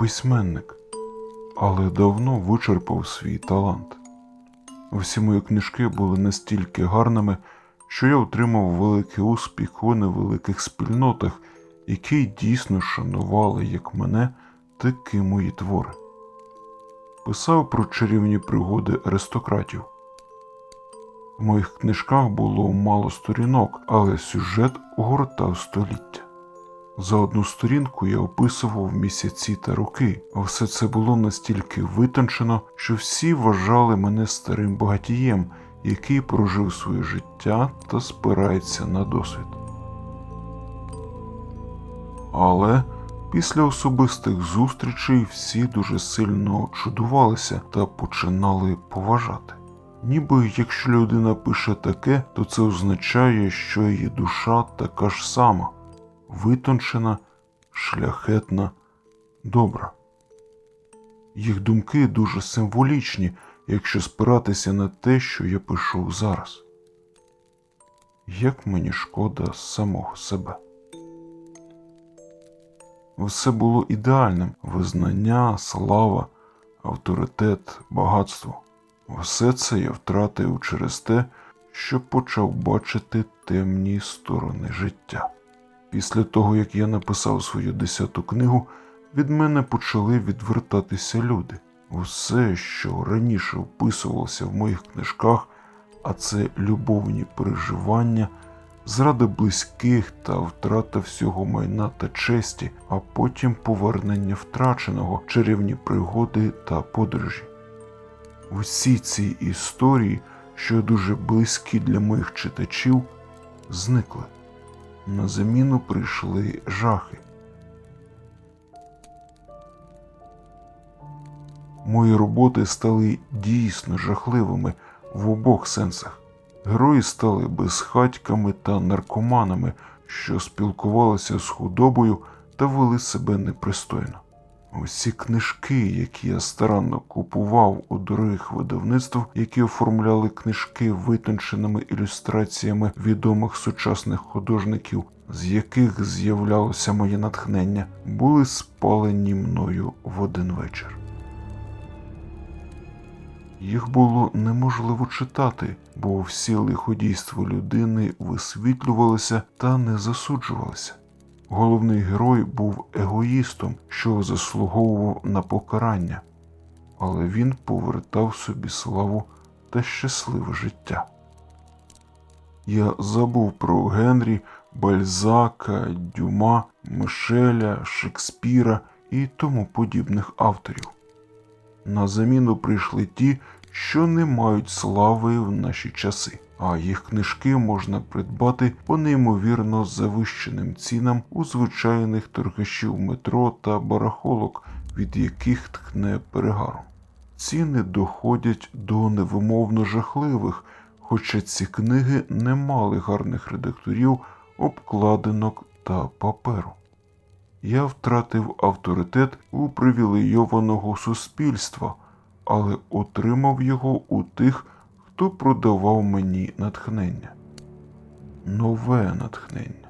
Письменник, але давно вичерпав свій талант. Всі мої книжки були настільки гарними, що я отримав великий успіх у невеликих спільнотах, які дійсно шанували як мене, так і мої твори. Писав про чарівні пригоди аристократів. В моїх книжках було мало сторінок, але сюжет огортав століття. За одну сторінку я описував місяці та роки, а все це було настільки витончено, що всі вважали мене старим багатієм, який прожив своє життя та спирається на досвід. Але після особистих зустрічей всі дуже сильно чудувалися та починали поважати. Ніби якщо людина пише таке, то це означає, що її душа така ж сама витончена, шляхетна, добра. Їх думки дуже символічні, якщо спиратися на те, що я пишу зараз. Як мені шкода самого себе. Все було ідеальним визнання, слава, авторитет, багатство. Все це я втратив через те, що почав бачити темні сторони життя. Після того, як я написав свою десяту книгу, від мене почали відвертатися люди. Усе, що раніше вписувалося в моїх книжках, а це любовні переживання, зради близьких та втрата всього майна та честі, а потім повернення втраченого, чарівні пригоди та подорожі. Усі ці історії, що дуже близькі для моїх читачів, зникли. На заміну прийшли жахи. Мої роботи стали дійсно жахливими в обох сенсах. Герої стали безхатьками та наркоманами, що спілкувалися з худобою та вели себе непристойно. Усі книжки, які я старанно купував у дорогих видавництв, які оформляли книжки витонченими ілюстраціями відомих сучасних художників, з яких з'являлося моє натхнення, були спалені мною в один вечір. Їх було неможливо читати, бо всі лиходійства людини висвітлювалися та не засуджувалися. Головний герой був егоїстом, що заслуговував на покарання, але він повертав собі славу та щасливе життя. Я забув про Генрі, Бальзака, Дюма, Мишеля, Шекспіра і тому подібних авторів. На заміну прийшли ті, що не мають слави в наші часи, а їх книжки можна придбати по неймовірно завищеним цінам у звичайних торгашів метро та барахолок, від яких тхне перегаром. Ціни доходять до невимовно жахливих, хоча ці книги не мали гарних редакторів, обкладинок та паперу. Я втратив авторитет у привілейованого суспільства, але отримав його у тих, хто продавав мені натхнення. Нове натхнення.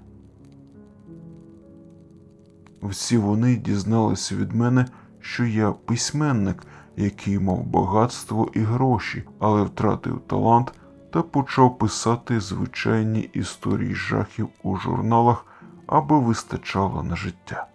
Всі вони дізналися від мене, що я письменник, який мав багатство і гроші, але втратив талант та почав писати звичайні історії жахів у журналах, аби вистачало на життя.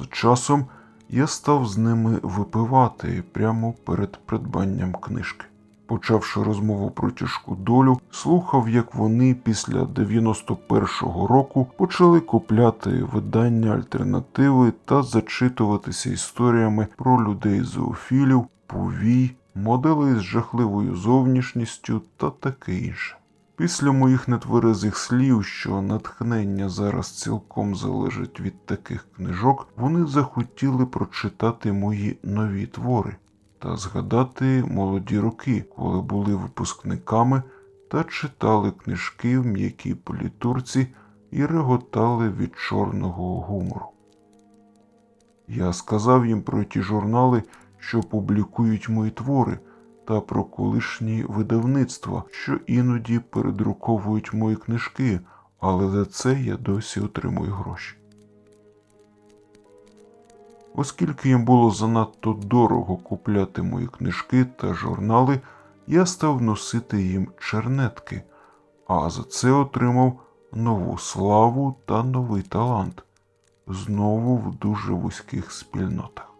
З часом я став з ними випивати прямо перед придбанням книжки. Почавши розмову про тяжку долю, слухав, як вони після 91-го року почали купляти видання альтернативи та зачитуватися історіями про людей зоофілів, повій, моделей з жахливою зовнішністю та таке інше. Після моїх нетверезих слів, що натхнення зараз цілком залежить від таких книжок, вони захотіли прочитати мої нові твори та згадати молоді роки, коли були випускниками та читали книжки в м'якій політурці і реготали від чорного гумору. Я сказав їм про ті журнали, що публікують мої твори, та про колишні видавництва, що іноді передруковують мої книжки, але за це я досі отримую гроші. Оскільки їм було занадто дорого купляти мої книжки та журнали, я став носити їм чернетки, а за це отримав нову славу та новий талант знову в дуже вузьких спільнотах.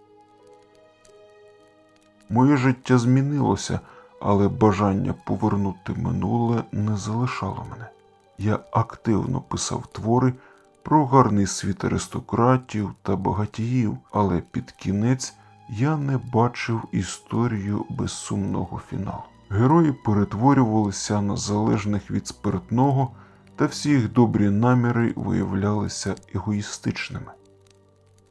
Моє життя змінилося, але бажання повернути минуле не залишало мене. Я активно писав твори про гарний світ аристократів та багатіїв, але під кінець я не бачив історію без сумного фіналу. Герої перетворювалися на залежних від спиртного, та всі їх добрі наміри виявлялися егоїстичними.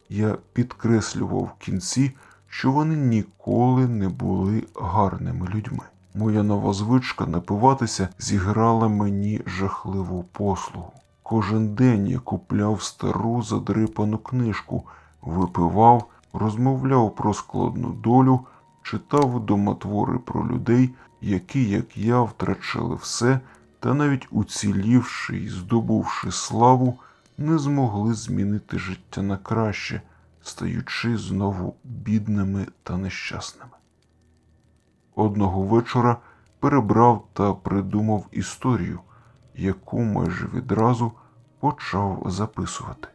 Я підкреслював в кінці, що вони ніколи не були гарними людьми. Моя нова звичка напиватися зіграла мені жахливу послугу. Кожен день я купляв стару задрипану книжку, випивав, розмовляв про складну долю, читав вдома твори про людей, які, як я, втрачали все, та навіть уцілівши і здобувши славу, не змогли змінити життя на краще, стаючи знову бідними та нещасними. Одного вечора перебрав та придумав історію, яку майже відразу почав записувати.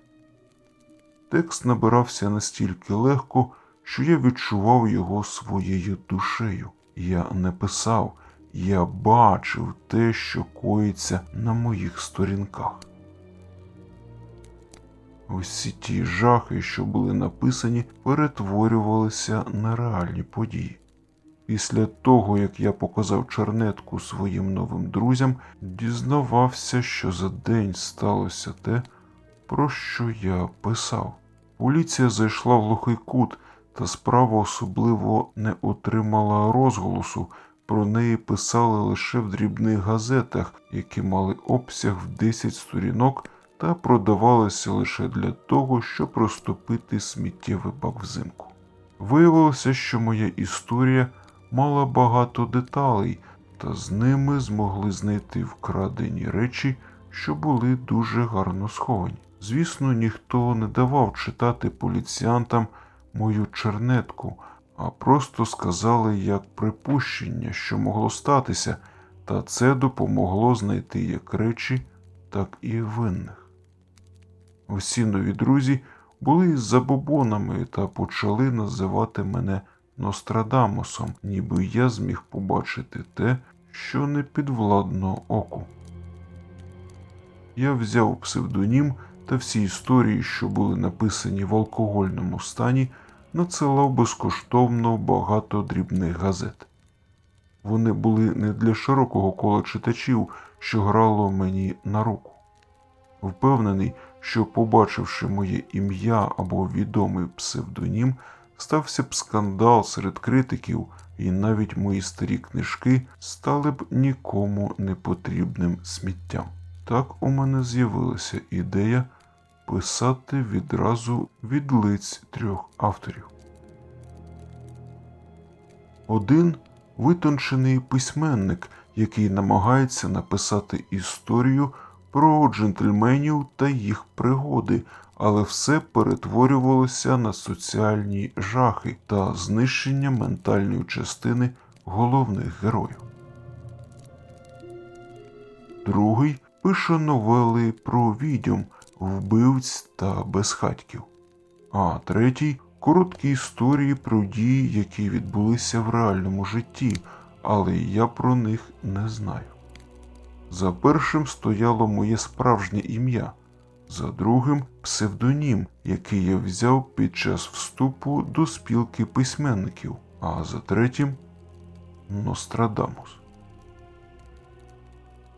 Текст набирався настільки легко, що я відчував його своєю душею. Я не писав, я бачив те, що коїться на моїх сторінках. Усі ті жахи, що були написані, перетворювалися на реальні події. Після того, як я показав чернетку своїм новим друзям, дізнавався, що за день сталося те, про що я писав. Поліція зайшла в глухий кут, та справа особливо не отримала розголосу. Про неї писали лише в дрібних газетах, які мали обсяг в 10 сторінок та продавалися лише для того, щоб розтопити сміттєвий бак взимку. Виявилося, що моя історія мала багато деталей, та з ними змогли знайти вкрадені речі, що були дуже гарно сховані. Звісно, ніхто не давав читати поліціянтам мою чернетку, а просто сказали як припущення, що могло статися, та це допомогло знайти як речі, так і винних. Усі нові друзі були забобонами та почали називати мене Нострадамусом, ніби я зміг побачити те, що не підвладно оку. Я взяв псевдонім та всі історії, що були написані в алкогольному стані, надсилав безкоштовно багато дрібних газет. Вони були не для широкого кола читачів, що грало мені на руку. Впевнений, що, побачивши моє ім'я або відомий псевдонім, стався б скандал серед критиків, і навіть мої старі книжки стали б нікому не потрібним сміттям. Так у мене з'явилася ідея писати відразу від лиць трьох авторів. Один витончений письменник, який намагається написати історію про джентльменів та їх пригоди, але все перетворювалося на соціальні жахи та знищення ментальної частини головних героїв. Другий пише новели про відьом, вбивць та безхатьків. А третій короткі історії про дії, які відбулися в реальному житті, але я про них не знаю. За першим стояло моє справжнє ім'я, за другим псевдонім, який я взяв під час вступу до спілки письменників, а за третім Нострадамус.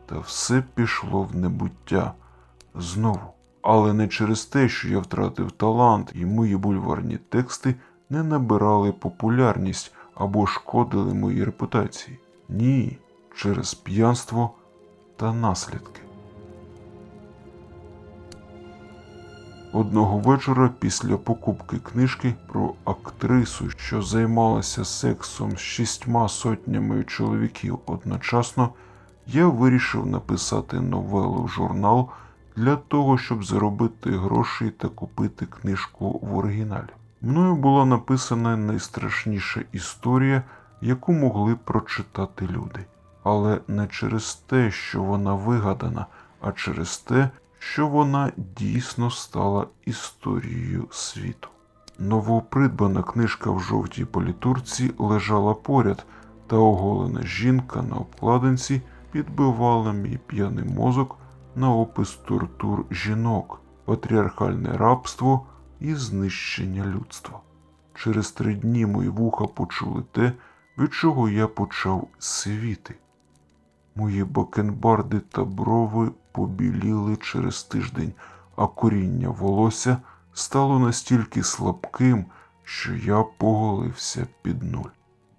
Та все пішло в небуття знову. Але не через те, що я втратив талант, і мої бульварні тексти не набирали популярність або шкодили моїй репутації. Ні, через п'янство та наслідки. Одного вечора після покупки книжки про актрису, що займалася сексом з шістьма сотнями чоловіків одночасно, я вирішив написати новелу в журнал для того, щоб заробити гроші та купити книжку в оригіналі. Мною була написана найстрашніша історія, яку могли прочитати люди. Але не через те, що вона вигадана, а через те, що вона дійсно стала історією світу. Новопридбана книжка в жовтій політурці лежала поряд, та оголена жінка на обкладинці підбивала мій п'яний мозок на опис тортур жінок, патріархальне рабство і знищення людства. Через три дні мої вуха почули те, від чого я почав сивіти. Мої бакенбарди та брови побіліли через тиждень, а коріння волосся стало настільки слабким, що я поголився під нуль.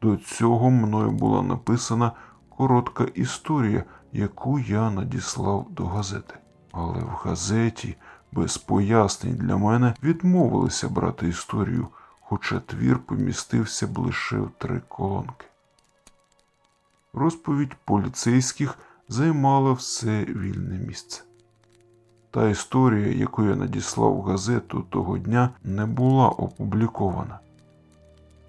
До цього мною була написана коротка історія, яку я надіслав до газети. Але в газеті без пояснень для мене відмовилися брати історію, хоча твір помістився б лише в три колонки. Розповідь поліцейських займала все вільне місце. Та історія, яку я надіслав в газету того дня, не була опублікована.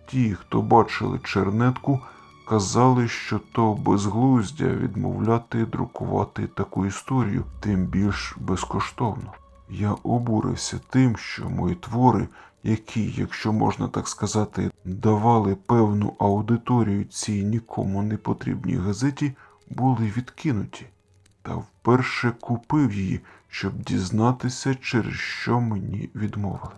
Ті, хто бачили чернетку, казали, що то безглуздя відмовляти друкувати таку історію, тим більш безкоштовно. Я обурився тим, що мої твори, які, якщо можна так сказати, давали певну аудиторію цій нікому не потрібній газеті, були відкинуті, та вперше купив її, щоб дізнатися, через що мені відмовили.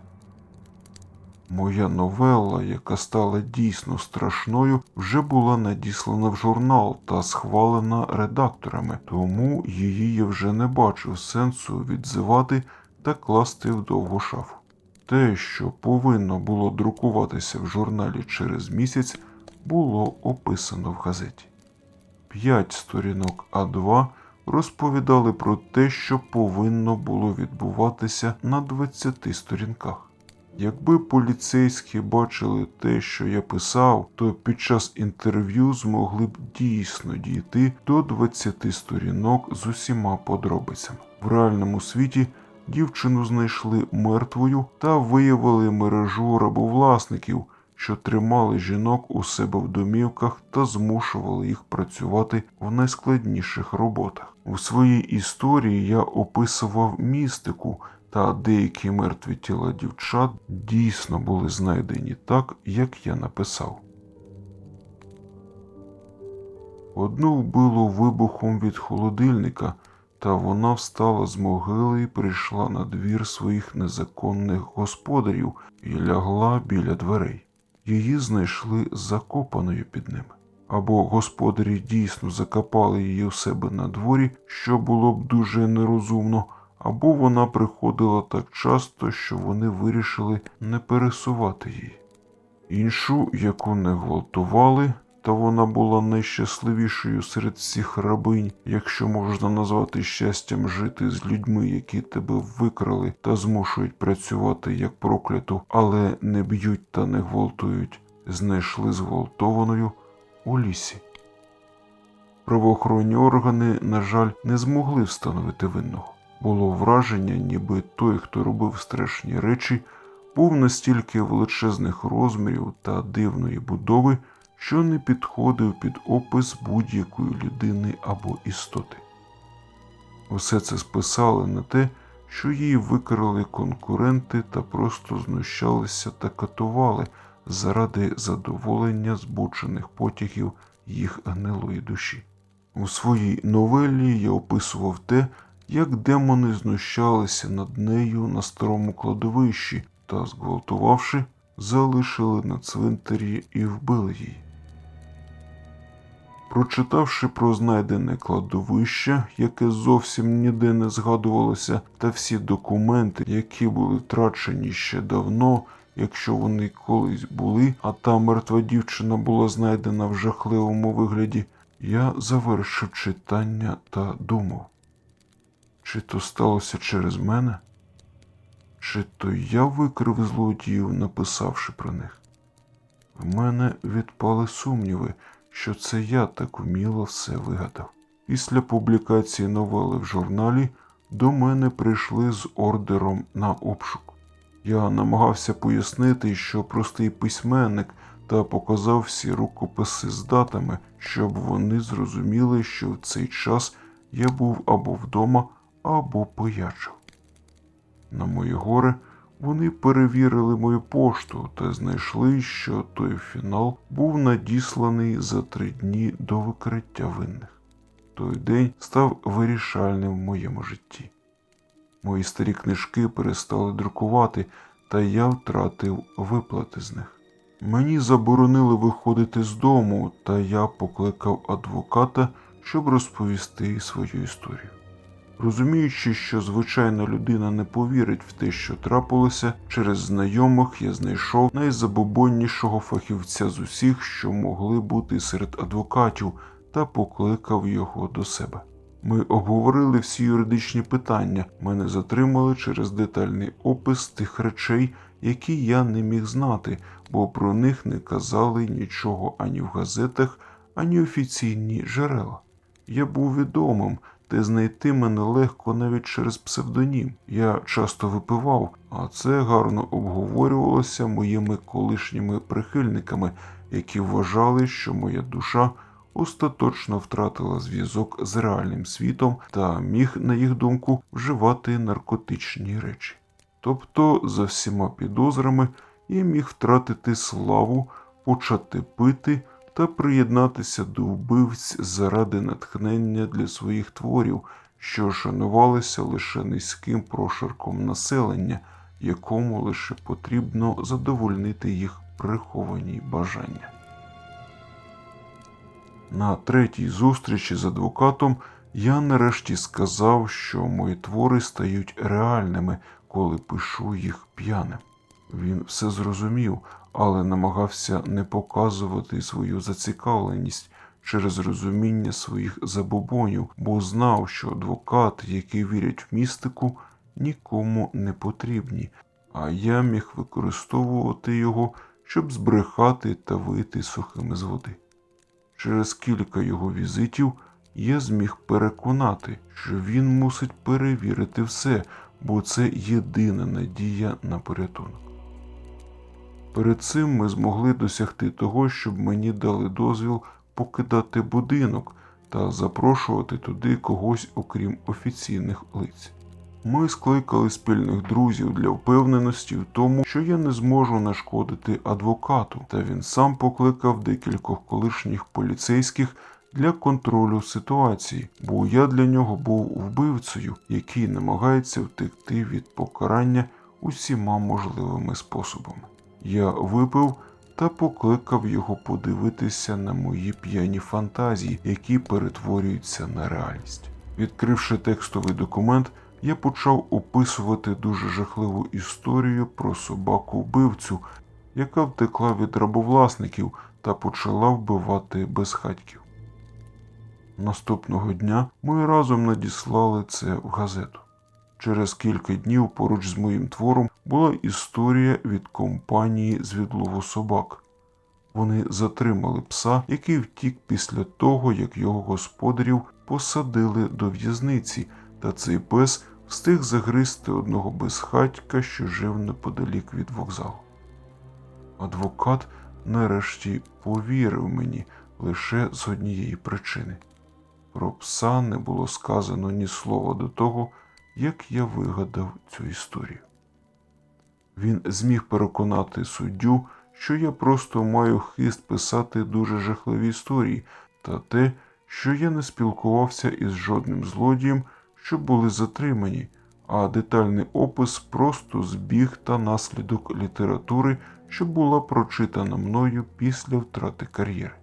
Моя новела, яка стала дійсно страшною, вже була надіслана в журнал та схвалена редакторами, тому її я вже не бачив сенсу відзивати та класти в довгу шафу. Те, що повинно було друкуватися в журналі через місяць, було описано в газеті. П'ять сторінок А2 розповідали про те, що повинно було відбуватися на 20 сторінках. Якби поліцейські бачили те, що я писав, то під час інтерв'ю змогли б дійсно дійти до 20 сторінок з усіма подробицями. В реальному світі дівчину знайшли мертвою та виявили мережу рабовласників, що тримали жінок у себе в домівках та змушували їх працювати в найскладніших роботах. У своїй історії я описував містику, та деякі мертві тіла дівчат дійсно були знайдені так, як я написав. Одну вбило вибухом від холодильника, та вона встала з могили і прийшла на двір своїх незаконних господарів і лягла біля дверей. Її знайшли закопаною під ними. Або господарі дійсно закопали її у себе на дворі, що було б дуже нерозумно, або вона приходила так часто, що вони вирішили не пересувати її. Іншу, яку не гвалтували, та вона була найщасливішою серед всіх рабинь, якщо можна назвати щастям жити з людьми, які тебе викрали та змушують працювати як прокляту, але не б'ють та не гвалтують, знайшли зґвалтованою у лісі. Правоохоронні органи, на жаль, не змогли встановити винного. Було враження, ніби той, хто робив страшні речі, був настільки величезних розмірів та дивної будови, що не підходив під опис будь-якої людини або істоти. Усе це списали на те, що її викрали конкуренти та просто знущалися та катували заради задоволення збучених потягів їх гнилої душі. У своїй новелі я описував те, як демони знущалися над нею на старому кладовищі та, зґвалтувавши, залишили на цвинтарі і вбили її. Прочитавши про знайдене кладовище, яке зовсім ніде не згадувалося, та всі документи, які були втрачені ще давно, якщо вони колись були, а та мертва дівчина була знайдена в жахливому вигляді, я завершив читання та думав. Чи то сталося через мене? Чи то я викрив злодіїв, написавши про них? В мене відпали сумніви, що це я так уміло все вигадав. Після публікації новели в журналі до мене прийшли з ордером на обшук. Я намагався пояснити, що простий письменник та показав всі рукописи з датами, щоб вони зрозуміли, що в цей час я був або вдома, або поячив. На мої горе вони перевірили мою пошту та знайшли, що той фінал був надісланий за три дні до викриття винних. Той день став вирішальним в моєму житті. Мої старі книжки перестали друкувати, та я втратив виплати з них. Мені заборонили виходити з дому, та я покликав адвоката, щоб розповісти свою історію. Розуміючи, що звичайна людина не повірить в те, що трапилося, через знайомих я знайшов найзабобоннішого фахівця з усіх, що могли бути серед адвокатів, та покликав його до себе. Ми обговорили всі юридичні питання, мене затримали через детальний опис тих речей, які я не міг знати, бо про них не казали нічого ані в газетах, ані офіційні джерела. Я був відомим, та знайти мене легко навіть через псевдонім. Я часто випивав, а це гарно обговорювалося моїми колишніми прихильниками, які вважали, що моя душа остаточно втратила зв'язок з реальним світом та міг, на їх думку, вживати наркотичні речі. Тобто, за всіма підозрами, я міг втратити славу, почати пити та приєднатися до вбивць заради натхнення для своїх творів, що шанувалися лише низьким прошарком населення, якому лише потрібно задовольнити їх приховані бажання. На третій зустрічі з адвокатом я нарешті сказав, що мої твори стають реальними, коли пишу їх п'яним. Він все зрозумів, але намагався не показувати свою зацікавленість через розуміння своїх забобонів, бо знав, що адвокати, які вірять в містику, нікому не потрібні, а я міг використовувати його, щоб збрехати та вийти сухими з води. Через кілька його візитів я зміг переконати, що він мусить перевірити все, бо це єдина надія на порятунок. Перед цим ми змогли досягти того, щоб мені дали дозвіл покидати будинок та запрошувати туди когось, окрім офіційних лиць. Ми скликали спільних друзів для впевненості в тому, що я не зможу нашкодити адвокату, та він сам покликав декількох колишніх поліцейських для контролю ситуації, бо я для нього був вбивцею, який намагається втекти від покарання усіма можливими способами. Я випив та покликав його подивитися на мої п'яні фантазії, які перетворюються на реальність. Відкривши текстовий документ, я почав описувати дуже жахливу історію про собаку вбивцю, яка втекла від рабовласників та почала вбивати безхатьків. Наступного дня ми разом надіслали це в газету. Через кілька днів поруч з моїм твором була історія від компанії з відлову собак. Вони затримали пса, який втік після того, як його господарів посадили до в'язниці, та цей пес встиг загризти одного безхатька, що жив неподалік від вокзалу. Адвокат нарешті повірив мені лише з однієї причини. Про пса не було сказано ні слова до того, як я вигадав цю історію. Він зміг переконати суддю, що я просто маю хист писати дуже жахливі історії, та те, що я не спілкувався із жодним злодієм, що були затримані, а детальний опис просто збіг та наслідок літератури, що була прочитана мною після втрати кар'єри.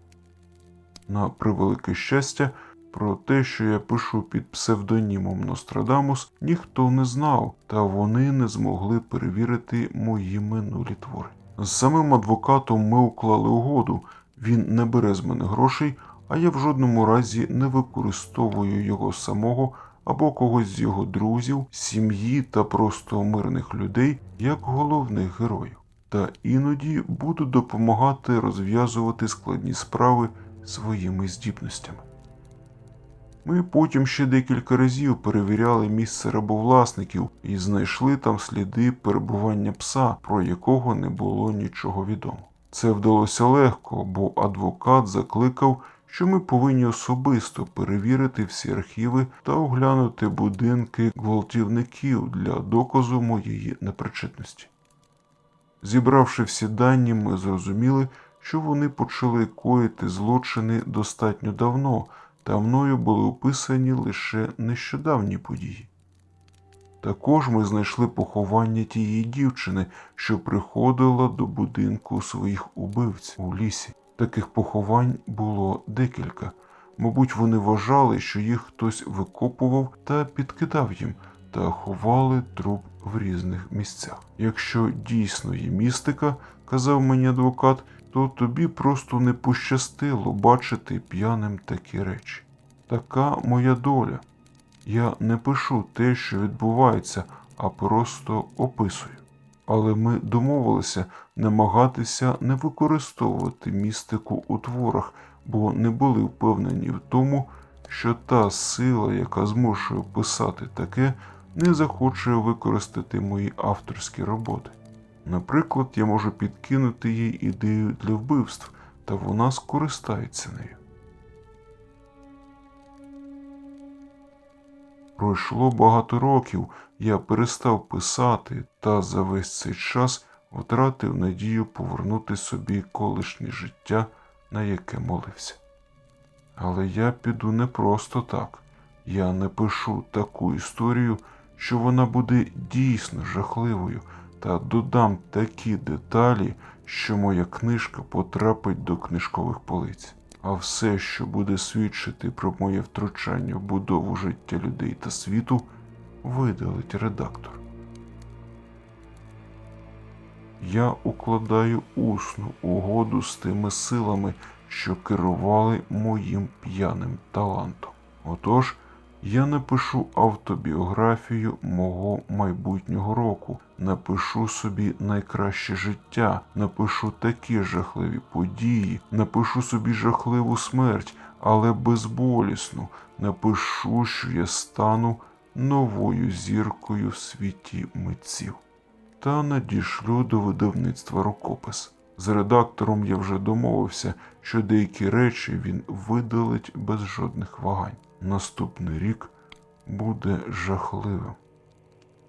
На превелике щастя, про те, що я пишу під псевдонімом Нострадамус, ніхто не знав, та вони не змогли перевірити мої минулі твори. З самим адвокатом ми уклали угоду. Він не бере з мене грошей, а я в жодному разі не використовую його самого або когось з його друзів, сім'ї та просто мирних людей як головних героїв. Та іноді буду допомагати розв'язувати складні справи своїми здібностями. Ми потім ще декілька разів перевіряли місце рабовласників і знайшли там сліди перебування пса, про якого не було нічого відомо. Це вдалося легко, бо адвокат закликав, що ми повинні особисто перевірити всі архіви та оглянути будинки гвалтівників для доказу моєї непричетності. Зібравши всі дані, ми зрозуміли, що вони почали коїти злочини достатньо давно, та мною були описані лише нещодавні події. Також ми знайшли поховання тієї дівчини, що приходила до будинку своїх убивців у лісі. Таких поховань було декілька. Мабуть, вони вважали, що їх хтось викопував та підкидав їм, та ховали труп в різних місцях. Якщо дійсно є містика, казав мені адвокат, то тобі просто не пощастило бачити п'яним такі речі. Така моя доля. Я не пишу те, що відбувається, а просто описую. Але ми домовилися намагатися не використовувати містику у творах, бо не були впевнені в тому, що та сила, яка змушує писати таке, не захоче використати мої авторські роботи. Наприклад, я можу підкинути їй ідею для вбивств, та вона скористається нею. Пройшло багато років, я перестав писати та за весь цей час втратив надію повернути собі колишнє життя, на яке молився. Але я піду не просто так. Я напишу таку історію, що вона буде дійсно жахливою, та додам такі деталі, що моя книжка потрапить до книжкових полиць. А все, що буде свідчити про моє втручання в будову життя людей та світу, видалить редактор. Я укладаю усну угоду з тими силами, що керували моїм п'яним талантом. Отож, я напишу автобіографію мого майбутнього року, напишу собі найкраще життя, напишу такі жахливі події, напишу собі жахливу смерть, але безболісну, напишу, що я стану новою зіркою в світі митців. Та надішлю до видавництва рукопис. З редактором я вже домовився, що деякі речі він видалить без жодних вагань. Наступний рік буде жахливим.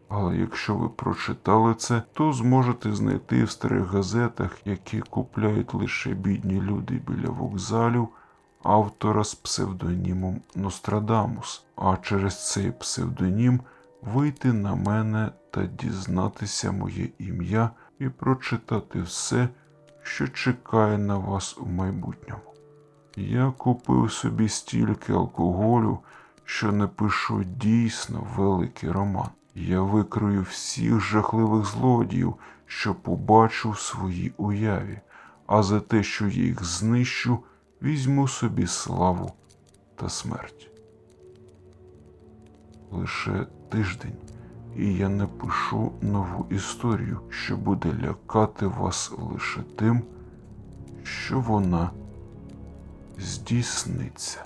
Але якщо ви прочитали це, то зможете знайти в старих газетах, які купляють лише бідні люди біля вокзалів, автора з псевдонімом Нострадамус, а через цей псевдонім вийти на мене та дізнатися моє ім'я і прочитати все, що чекає на вас у майбутньому. Я купив собі стільки алкоголю, що напишу дійсно великий роман. Я викрою всіх жахливих злодіїв, що побачу в своїй уяві, а за те, що я їх знищу, візьму собі славу та смерть. Лише тиждень, і я напишу нову історію, що буде лякати вас лише тим, що вона здійсниться.